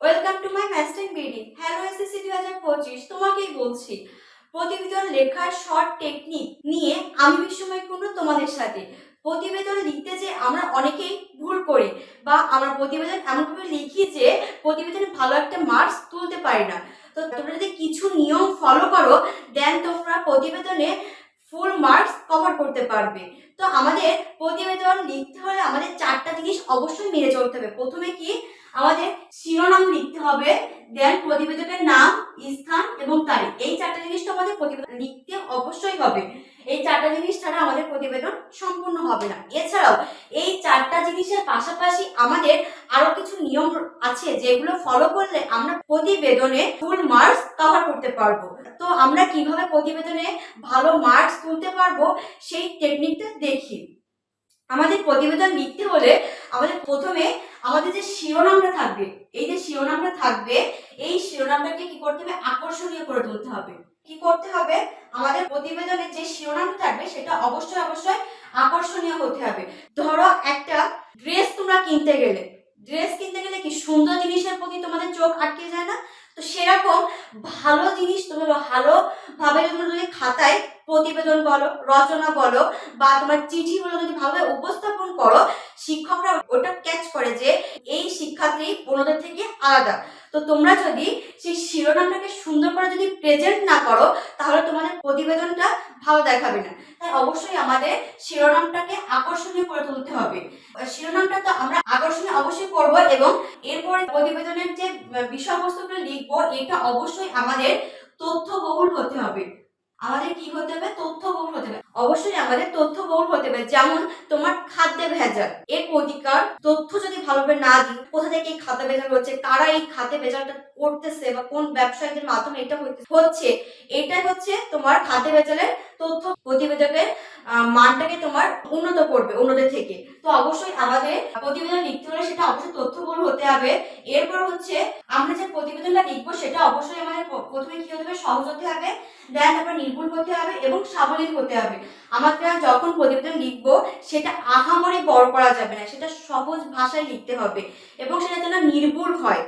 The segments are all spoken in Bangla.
Welcome to my master BD hello SSC দুই হাজার পঁচিশ তোমাকেই বলছি, প্রতিবেদন লেখার শর্ট টেকনিক নিয়ে আমি বিশ্বময় কুণ্ডু তোমাদের সাথে। প্রতিবেদন লিখতে যে আমরা অনেকেই ভুল করি বা আমরা প্রতিবেদন এমনভাবে লিখি যে প্রতিবেদনে ভালো একটা মার্কস তুলতে পারি না। তো তোমরা যদি কিছু নিয়ম ফলো করো দেন তোমরা প্রতিবেদনে ফুল মার্কস কভার করতে পারবে। তো আমাদের প্রতিবেদন লিখতে হলে আমাদের চারটা জিনিস অবশ্যই মেনে চলতে হবে। প্রথমে কি? আমাদের শিরোনাম লিখতে হবে দেন প্রতিবেদকের নাম, স্থান এবং তারিখ। এই চারটা জিনিস তো আমাদের প্রতিবেদন লিখতে অবশ্যই হবে। এই চারটা জিনিস ছাড়া আমাদের প্রতিবেদন সম্পূর্ণ হবে না। এছাড়াও এই চারটা জিনিসের পাশাপাশি আমাদের আরও কিছু নিয়ম আছে যেগুলো ফলো করলে আমরা প্রতিবেদনে ফুল মার্কস কভার করতে পারব। তো আমরা কীভাবে প্রতিবেদনে ভালো মার্কস তুলতে পারব সেই টেকনিকটা দেখি। আমাদের প্রতিবেদন লিখতে হলে আমাদের প্রথমে আমাদের যে শিরোনামটা থাকবে, এই যে শিরোনামটা থাকবে, এই শিরোনামটাকে কি করতে হবে? আকর্ষণীয় করে তুলতে হবে। কি করতে হবে? আমাদের প্রতিবেদনে যে শিরোনামটা থাকবে, সেটা অবশ্যই অবশ্যই আকর্ষণীয় হতে হবে। ধরো একটা ড্রেস তোমরা কিনতে গেলে। ড্রেস কিনতে গেলে কি সুন্দর জিনিসের প্রতি তোমাদের চোখ আটকে যায় না? তো সেরকম ভালো জিনিস তুমি ভালো ভাবে তোমরা যদি খাতায় প্রতিবেদন বলো, রচনা বলো, বা তোমার চিঠি বলো যদি ভালোভাবে উপস্থাপন করো, শিক্ষকরা ওটা ক্যাচ করে যে এই শিক্ষার্থী অন্যদের থেকে আলাদা। তো তোমরা যদি সেই শিরোনামটাকে সুন্দর করে যদি প্রেজেন্ট না করো, তাহলে তোমাদের প্রতিবেদনটা ভালো দেখাবে না। তাই অবশ্যই আমাদের শিরোনামটাকে আকর্ষণীয় করে তুলতে হবে। শিরোনামটা তো আমরা আকর্ষণীয় অবশ্যই করব এবং এরপরে প্রতিবেদনের যে বিষয়বস্তুগুলো লিখব, এটা অবশ্যই আমাদের তথ্যবহুল হতে হবে আমাদের কি হতে হবে তথ্যবহুল হতে হবে অবশ্যই আমাদের তথ্যবহুল হতে হবে যেমন তোমার খাদ্যে ভেজাল। এর প্রতিকার তথ্য যদি ভালোভাবে না দিই, কোথা থেকে এই খাদ্য ভেজাল হচ্ছে, কারা এই খাদ্যে ভেজালটা করতেছে বা কোন ব্যবসায়ীদের মাধ্যমে এটা হচ্ছে, এটাই হচ্ছে তোমার খাদ্য ভেজালের তথ্য প্রতিবেদকের মানটাকে তোমার উন্নত করবে অন্যদের থেকে। তো অবশ্যই আমাদের প্রতিবেদন লিখতে হলে সেটা অবশ্যই তথ্যবহুল হতে হবে। এরপর হচ্ছে আমরা যে প্রতিবেদনটা লিখব, সেটা অবশ্যই আমাদের প্রথমে কি হতে হবে? সহজ হতে হবে দেন তারপর নির্ভুল হতে হবে এবং সাবলীল হতে হবে। আমাদের যখন প্রতিবেদন লিখব, সেটা আহামরি বড় করা যাবে না, সেটা সহজ ভাষায় লিখতে হবে এবং সেটা যেন নির্ভুল হয়,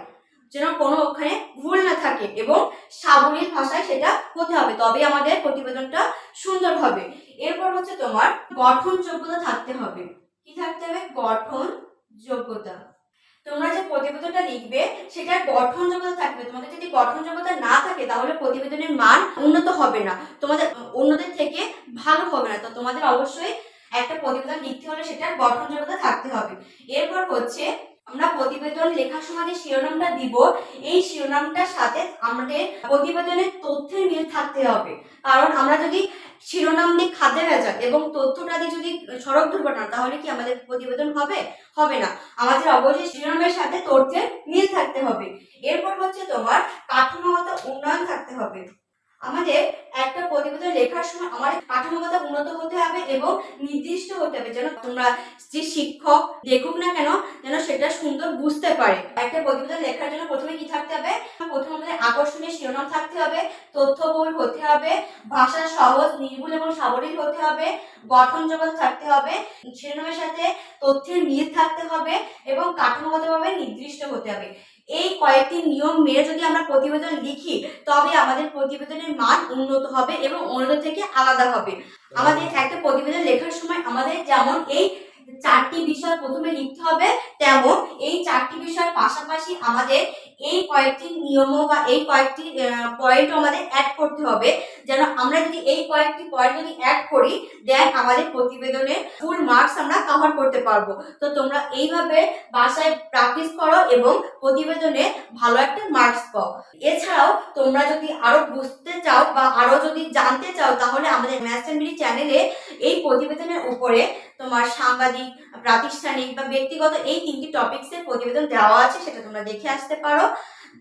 যেন কোনো ওখানে ভুল না থাকে এবং সাবলীল ভাষায় সেটা হতে হবে। তবে আমাদের প্রতিবেদনটা সুন্দর হবে। এরপর হচ্ছে তোমার গঠন যোগ্যতা থাকতে হবে। কি থাকতে হবে? গঠন যোগ্যতা। তোমরা যে প্রতিবেদনটা লিখবে, সেটার গঠন যোগ্যতা থাকবে। তোমাদের যদি গঠন তাহলে প্রতিবেদনের মান উন্নত হবে না। তোমাদের, অন্যদের থেকে ভালো হবে না। তো তোমাদের অবশ্যই একটা প্রতিবেদন লিখতে হলে সেটার গঠন যোগ্যতা থাকতে হবে। এরপর হচ্ছে, আমরা প্রতিবেদন লেখার সময় যে শিরোনামটা দিব, এই শিরোনামটার সাথে আমাদের প্রতিবেদনের তথ্যের মিল থাকতে হবে। কারণ আমরা যদি শিরোনাম দিয়ে খাদ্যে ভেজাল এবং তথ্যটা দিয়ে যদি সড়ক দুর্ঘটনা, তাহলে কি আমাদের প্রতিবেদন হবে? হবে না। আমাদের অবশ্যই শিরোনামের সাথে তথ্যের মিল থাকতে হবে। এরপর হচ্ছে তোমার কাঠামোগত উন্নয়ন থাকতে হবে। আমাদের একটা প্রতিবেদন লেখার সময় আমাদের কাঠামোগত উন্নত হতে হবে এবং নির্দিষ্ট হতে হবে যেন তোমরা যে শিক্ষক দেখুক না কেন, যেন সেটা সুন্দর বুঝতে পারে। একটা প্রতিবেদন লেখার জন্য প্রথমে কি থাকতে হবে? প্রথমে আমাদের আকর্ষণীয় শিরোনাম থাকতে হবে, তথ্যবহুল হতে হবে, ভাষা সহজ, নির্ভুল এবং সাবলীল হতে হবে গঠনযোগ্যতা থাকতে হবে, শিরোনামের সাথে তথ্যের মিল থাকতে হবে এবং কাঠামোগতভাবে নির্দিষ্ট হতে হবে। এই কয়েকটি নিয়ম মেনে যদি আমরা প্রতিবেদন লিখি, তবে আমাদের প্রতিবেদনের মান উন্নত হবে এবং অন্যদের থেকে আলাদা হবে। আমাদের একটা প্রতিবেদন লেখার সময় আমাদের যেমন এই চারটি বিষয় প্রথমে লিখতে হবে, তেমন এই চারটি বিষয়ের পাশাপাশি আমাদের এই কয়েকটি নিয়মও বা এই কয়েকটি পয়েন্টও আমাদের অ্যাড করতে হবে। যেন আমরা যদি এই কয়েকটি পয়েন্ট যদি অ্যাড করি দেন আমাদের প্রতিবেদনে ফুল মার্কস আমরা কভার করতে পারব। তো তোমরা এইভাবে বাসায় প্র্যাকটিস করো এবং প্রতিবেদনে ভালো একটা মার্কস পাও। এছাড়াও তোমরা যদি আরও বুঝতে চাও বা আরও যদি জানতে চাও, তাহলে আমাদের ম্যাথস চ্যানেলে এই প্রতিবেদনের উপরে তোমার সাংবাদিক, প্রাতিষ্ঠানিক বা ব্যক্তিগত এই তিনটি টপিক্সের প্রতিবেদন দেওয়া আছে, সেটা তোমরা দেখে আসতে পারো।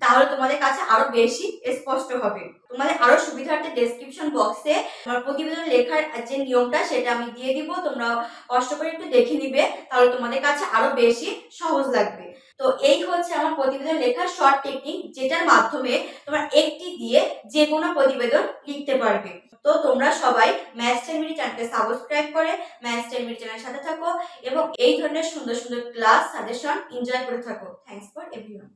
তাহলে তোমাদের কাছে আরও বেশি স্পষ্ট হবে। তোমাদের আরও সুবিধার্থে ডেসক্রিপশন বক্সে তোমার প্রতিবেদন লেখার যে নিয়মটা, সেটা আমি দিয়ে দিব। তোমরা কষ্ট করে একটু দেখে নিবে, তাহলে তোমাদের কাছে আরও বেশি সহজ লাগবে। তো এই হচ্ছে আমার প্রতিবেদন লেখার শর্ট টেকনিক যেটার মাধ্যমে তোমরা একটি দিয়ে যে কোনো প্রতিবেদন লিখতে পারবে। তো তোমরা সবাই ম্যাথ টেলমিরি চ্যানেলকে সাবস্ক্রাইব করে ম্যাথ টেলমিরি চ্যানেলের সাথে থাকো এবং এই ধরনের সুন্দর সুন্দর ক্লাস সাজেশন এনজয় করে থাকো। Thanks for everyone